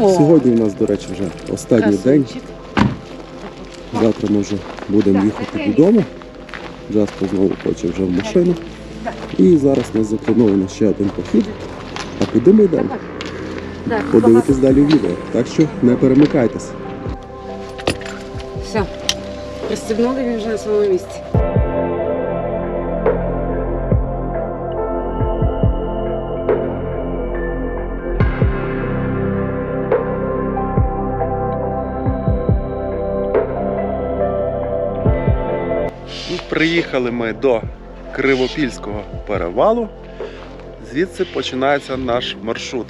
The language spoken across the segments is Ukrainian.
Сьогодні у нас, до речі, вже останній день. Завтра ми вже будемо їхати додому. Джаспо знову хоче вже в машину. І зараз у нас заплановано ще один похід. А куди ми йдемо? Так, Подивитись далі відео. Так що не перемикайтесь. Все. Пристегнули він вже на своєму місці. Приїхали ми до Кривопільського перевалу. Звідси починається наш маршрут.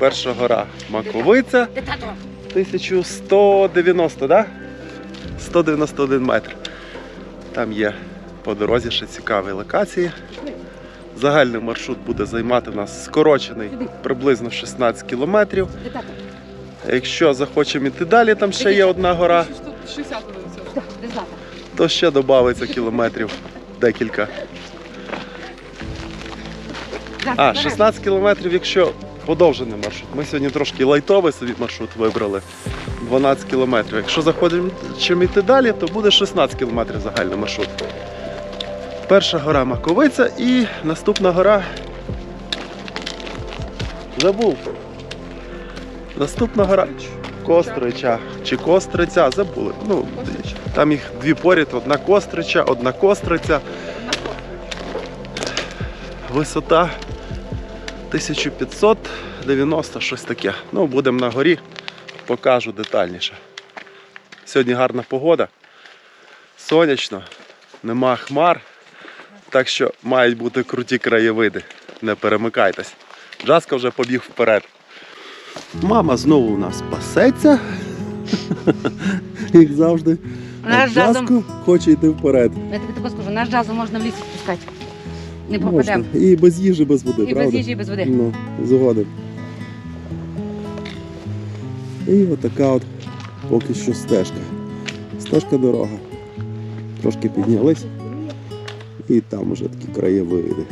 Перша гора Маковиця, 1190, да? 191 метр. Там є по дорозі ще цікаві локації. Загальний маршрут буде займати в нас скорочений приблизно 16 кілометрів. Якщо захочемо йти далі, там ще є одна гора, 60 буде все. Де тато? то ще додається кілометрів декілька. А, 16 кілометрів, якщо подовжений маршрут. Ми сьогодні трошки лайтовий собі маршрут вибрали. 12 кілометрів. Якщо заходимо чим йти далі, то буде 16 кілометрів загальний маршрут. Перша гора Маковиця і наступна гора. Забув. Наступна гора Кострича чи Костриця, забули. Ну, там їх дві поряд, одна Кострича, одна Костриця. Висота 1590, щось таке. Ну, будемо на горі, покажу детальніше. Сьогодні гарна погода, сонячно, нема хмар, так що мають бути круті краєвиди. Не перемикайтесь. Джаска вже побіг вперед. Мама знову у нас пасеться, як завжди. Наш джазом, хоче йти вперед. я тобі тако скажу, наш джазом можна в ліс пускати. Не Можна. пропадемо. І без їжі, без води, І правда? без їжі, і без води. Ну, згоден. І отака от поки що стежка. Стежка дорога. Трошки піднялись. І там уже такі краєвиди.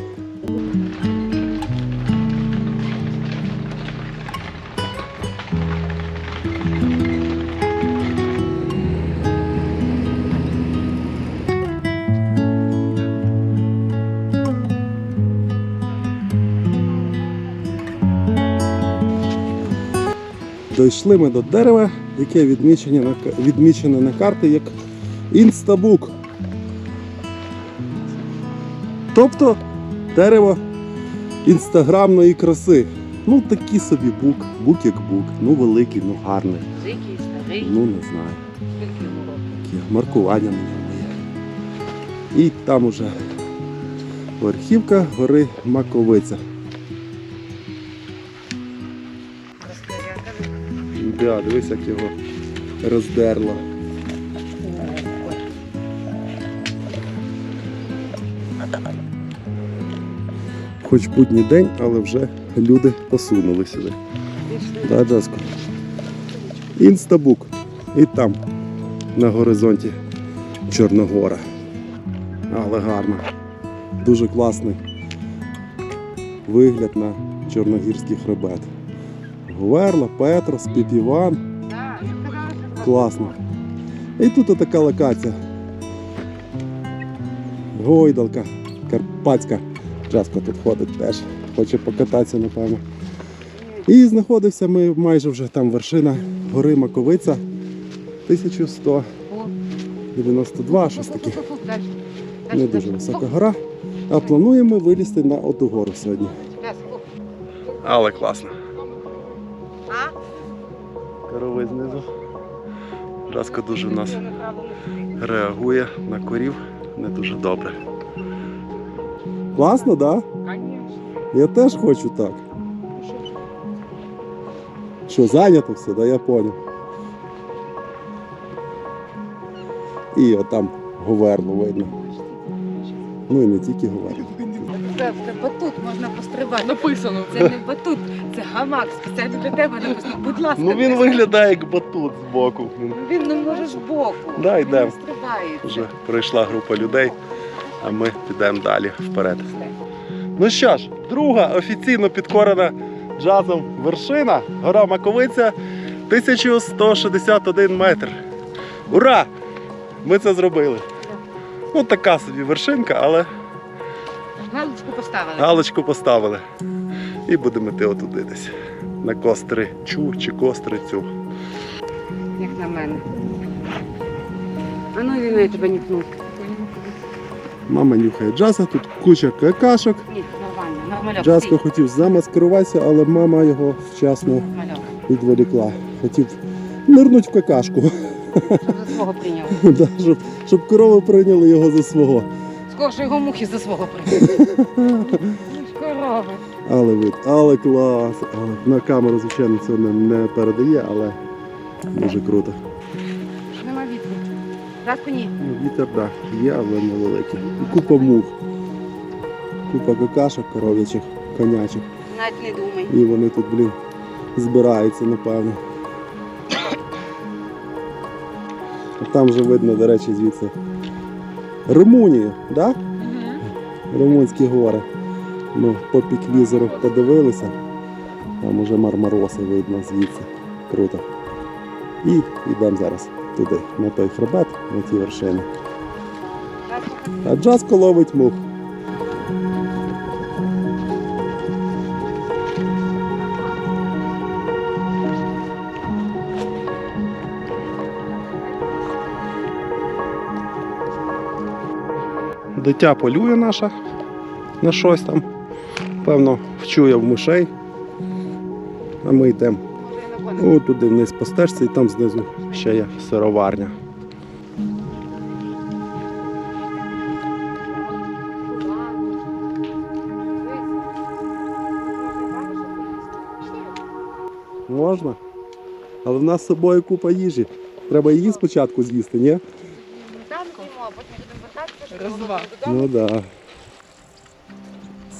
Дійшли ми до дерева, яке відмічене на, відмічене на карті як інстабук. Тобто дерево інстаграмної краси. Ну такий собі бук, бук як бук. Ну великий, ну гарний. Великий, старий. Ну не знаю. Скільки років? Маркування на ньому є. І там уже верхівка гори Маковиця. Да, дивись, як його роздерло. Хоч будній день, але вже люди посунули сюди. Да, Джаско? Інстабук. І там, на горизонті, Чорногора. Але гарно. Дуже класний вигляд на чорногірський хребет. Гуверла, Петрос, Піпіван. Класно. І тут така локація. Гойдалка, Карпатська. Джаско тут ходить теж. Хоче покататися, напевно. І знаходився ми майже вже там вершина гори Маковиця. 1192, щось таке. Не дуже висока гора. А плануємо вилізти на оту гору сьогодні. Але класно. Корови знизу. Жаско дуже в нас реагує на корів не дуже добре. Класно, так? Да? Я теж хочу так. Що, зайнято все, да, я поняв. І отам говерло видно. Ну і не тільки говерло. Батут, можна пострибати. Написано. Це не батут, це гамак. Спеціально для тебе написано. Будь ласка. Ну він виглядає як батут збоку. Він не може з боку. Да, Він не стрибає. Вже прийшла група людей, а ми підемо далі вперед. Ну що ж, друга офіційно підкорена джазом вершина, гора Маковиця, 1161 метр. Ура! Ми це зробили. Ну, така собі вершинка, але Галочку поставили. галочку поставили. І будемо йти отуди десь. На костри чу чи кострицю. Як на мене. А ну він я тебе нікнув. Мама нюхає джаза, тут куча какашок. Ні, нормально, нормальок. Джазко хотів замаскируватися, але мама його вчасно відволікла. Хотів нирнуть в какашку, Щоб за свого прийняв. Да, щоб, щоб корови прийняли його за свого. Скоро його мухи за свого прийняв. Ну корови. Але вид, але клас. Але на камеру, звичайно, це не, не передає, але дуже круто. Нема вітру. Радку ні. Ну, Вітер, так, да, є, але невеликий. І купа мух. Купа какашок коров'ячих, конячих. Навіть не думай. І вони тут, блін, збираються, напевно. А там вже видно, до речі, звідси. Румунію, так? Да? Румунські гори. Ми по піквізору подивилися. Там уже мармароси видно звідси. Круто. І йдемо зараз туди, на той хребет, на ті вершини. А Джаско ловить мух. Дитя полює наша на щось там. Певно, вчує в мишей. А ми йдемо туди вниз по стежці і там знизу ще є сироварня. Можна? Але в нас з собою купа їжі. Треба її спочатку з'їсти, ні? Там а потім будемо вертатися, щоб додому. Ну так. Да.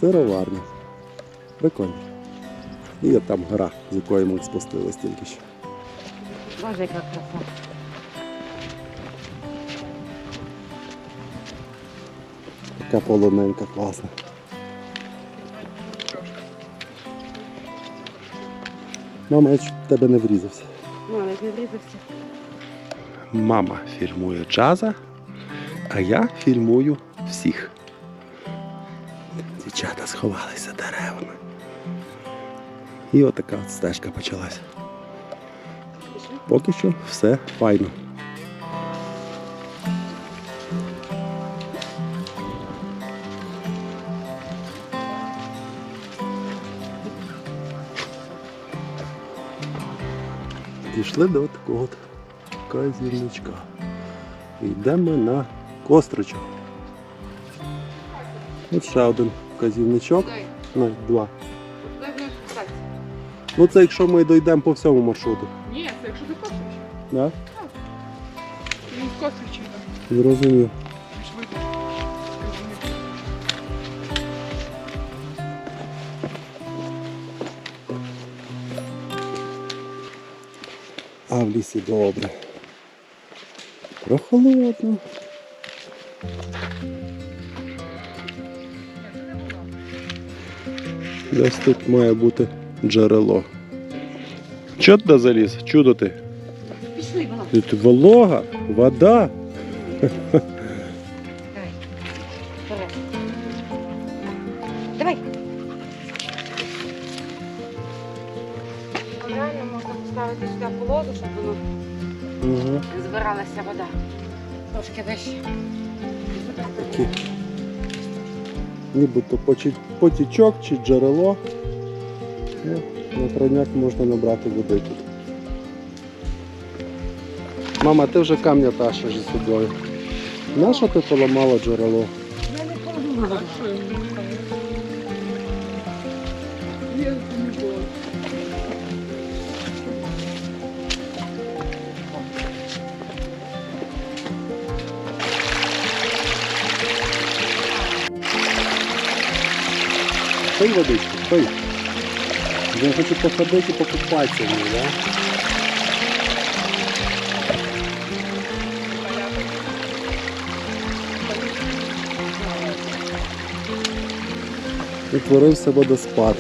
Сироварня. Прикольно. І є там гора, з якої ми спустились тільки що. Боже, яка краса. Така полоненька класна. Мама, я чуть в тебе не врізався. Ну, але не врізався. Мама фільмує джаза, а я фільмую всіх. Дівчата сховалися деревами. І отака от стежка почалася. Поки що все файно. Дійшли до такого от. Йдемо на костричок. От ще один казівничок. Дай, Ну, два. дай мені. Ну це якщо ми дійдемо по всьому маршруту. Ні, це якщо ти косиш. Да? Він косить чи так. Зрозумів. А в лісі добре. Прохолодно. Десь тут має бути джерело. Чого туди заліз? Чудо ти? Пішли, волога. Волога, вода. Нібито потічок чи джерело. Ну, на троняк можна набрати води тут. Мама, ти вже камня тащиш з собою. Нащо ти поламала джерело? Я не знаю? Водичку, пий. Я хочу походити і покупатися в ній, да? Утворився водоспад.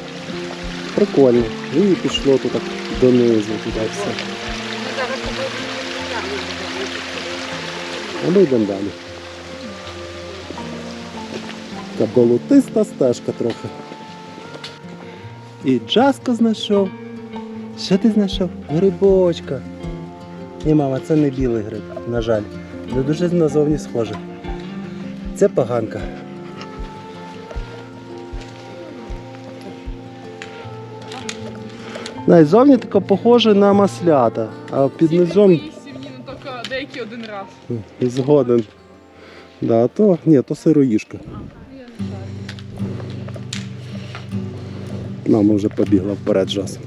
Прикольно. І пішло тут так донизу, туди все. А ми йдемо далі. Така болотиста стежка трохи. І Джаско знайшов. Що ти знайшов? Грибочка. Ні, мама, це не білий гриб, на жаль. Не дуже назовні схоже. Це поганка. Навіть зовні тако похоже на маслята, а під низом Сім'ї, ну тільки деякі один раз. Згоден. Да, то ні, то сироїшка. Мама вже побігла вперед жас.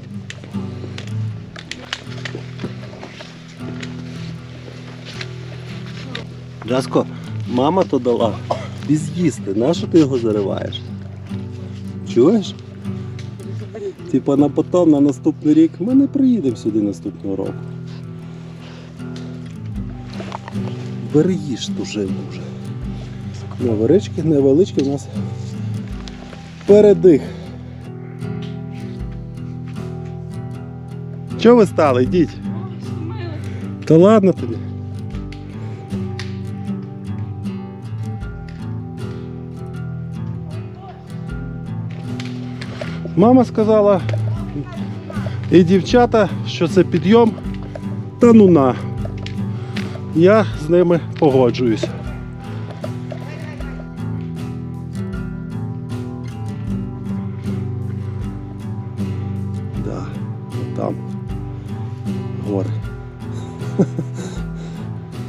Жаско, мама то дала без їсти. Нащо ти його зариваєш? Чуєш? Типа на потом, на наступний рік ми не приїдемо сюди наступного року. Бери їж ту живу вже. Невеличкий, невеличкий у нас передих. Чого ви стали? Йдіть. Та ладно тобі. Мама сказала і дівчата, що це підйом, та ну на. Я з ними погоджуюсь.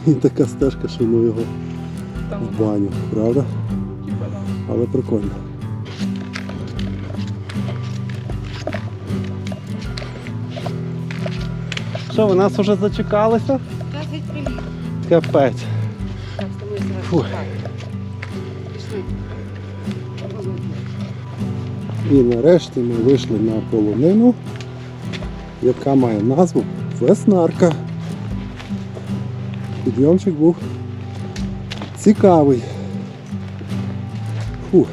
І така стежка, що ну його в баню, правда? Але прикольно. Що, ви нас вже зачекалися? Капець. Фу. І нарешті ми вийшли на полонину, яка має назву Веснарка. Підйомчик був цікавий. Фух.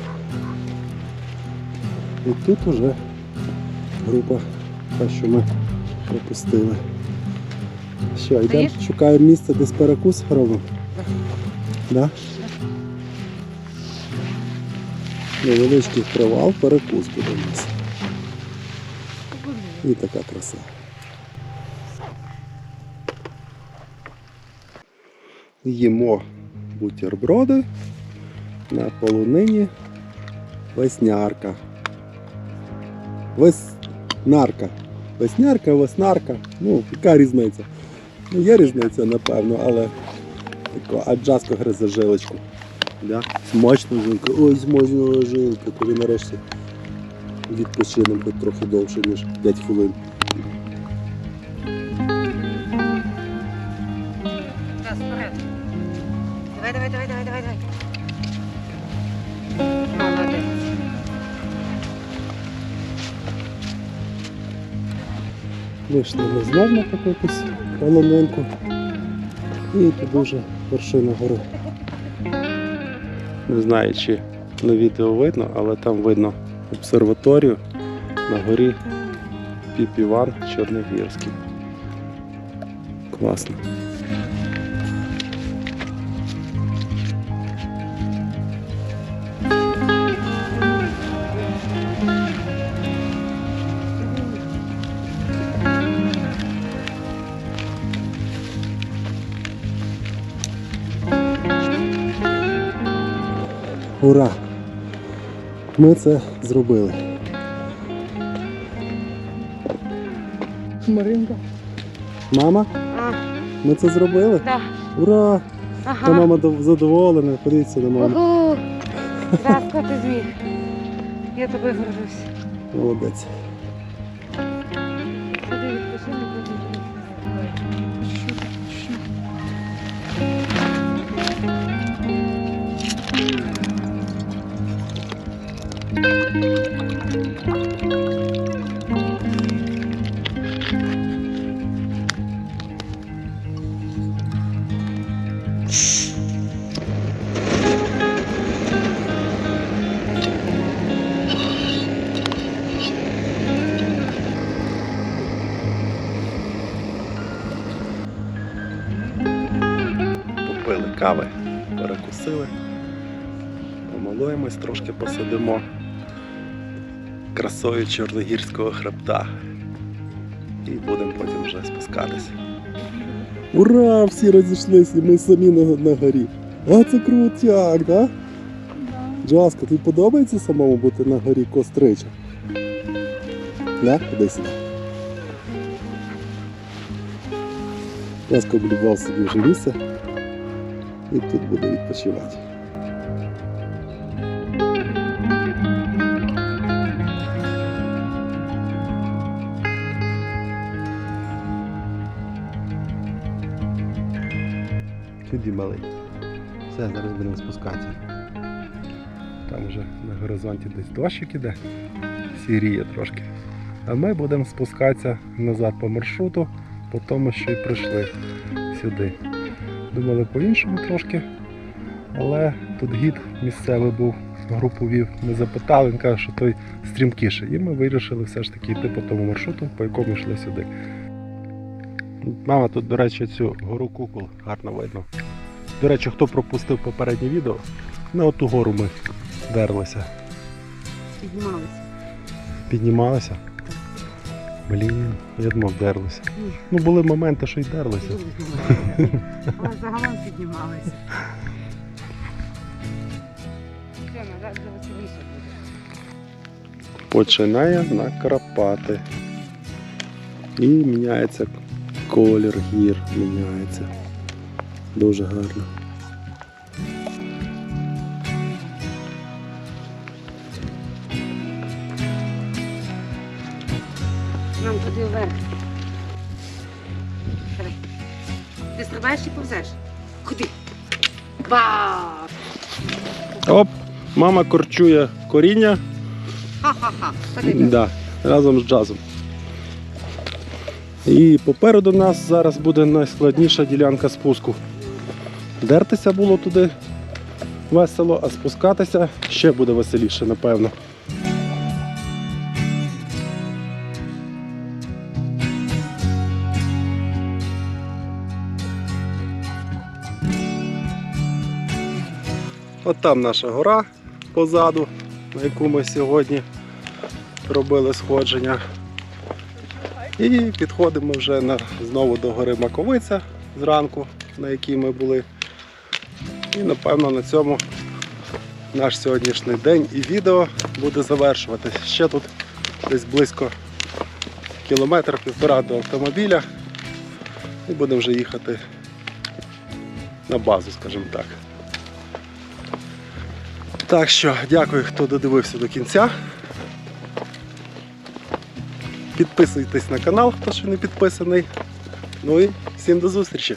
І тут уже група, та, що ми пропустили. Що, йдемо, шукаємо місце, десь перекус робимо? Да? Невеличкий привал, перекус буде у нас. І така краса. Їмо бутерброди на полонині веснярка. Веснарка. Веснярка, веснарка. Ну, яка різниця? Ну, є різниця, напевно, але тако, а джаско гризе жилочку. Да? Смачно жилка. Ой, смачна жилка. Коли нарешті відпочинемо хоч трохи довше, ніж 5 хвилин. Давай, давай. Молодець. Вийшли ми знов на якусь полонинку. І тут дуже вершина гори. Не знаю, чи на відео видно, але там видно обсерваторію на горі Піп-Іван Чорногірський. Класно. Ура! Ми це зробили. Маринка. Мама, А, ми це зробили? да. Ура! Та мама задоволена, подивіться на мами. Здравствуй, ти зміг. Я тобою горжусь. Молодець. Помилуємось, трошки посидимо красою Чорногірського хребта. І будемо потім вже спускатися. Ура! Всі розійшлися, ми самі на, на горі. А це крутяк, да? Джаска, тобі подобається самому бути на горі Кострича? Да? Куди сюди? Джаска облюбав собі вже місце і тут буде відпочивати. Сюди малий. Все, зараз будемо спускатися. Там вже на горизонті десь дощик іде, сіріє трошки. А ми будемо спускатися назад по маршруту, по тому, що й прийшли сюди. Думали по-іншому трошки, але тут гід місцевий був, групу вів. Ми запитали, він каже, що той стрімкіший. І ми вирішили все ж таки йти по тому маршруту, по якому йшли сюди. Мама, тут, до речі, цю гору кукол гарно видно. До речі, хто пропустив попереднє відео, на оту гору ми дерлися. Піднімалися. Піднімалися. Блін, я думав, дерлися. Ні. Ну, були моменти, що й дерлися. Але загалом піднімалися. Починає накрапати. І міняється колір гір, міняється. Дуже гарно. Нам туди вверх. Ти стрибаєш чи повзеш? Куди? Ба! Оп! Мама корчує коріння Ха-ха-ха. Да, разом з джазом. І попереду нас зараз буде найскладніша ділянка спуску. Дертися було туди весело, а спускатися ще буде веселіше, напевно. От там наша гора позаду, на яку ми сьогодні робили сходження. І підходимо вже на, знову до гори Маковиця зранку, на якій ми були. І напевно на цьому наш сьогоднішній день і відео буде завершуватися. Ще тут десь близько кілометр-півтора до автомобіля. І будемо вже їхати на базу, скажімо так. Так що дякую, хто додивився до кінця. Підписуйтесь на канал, хто ще не підписаний. Ну і всім до зустрічі!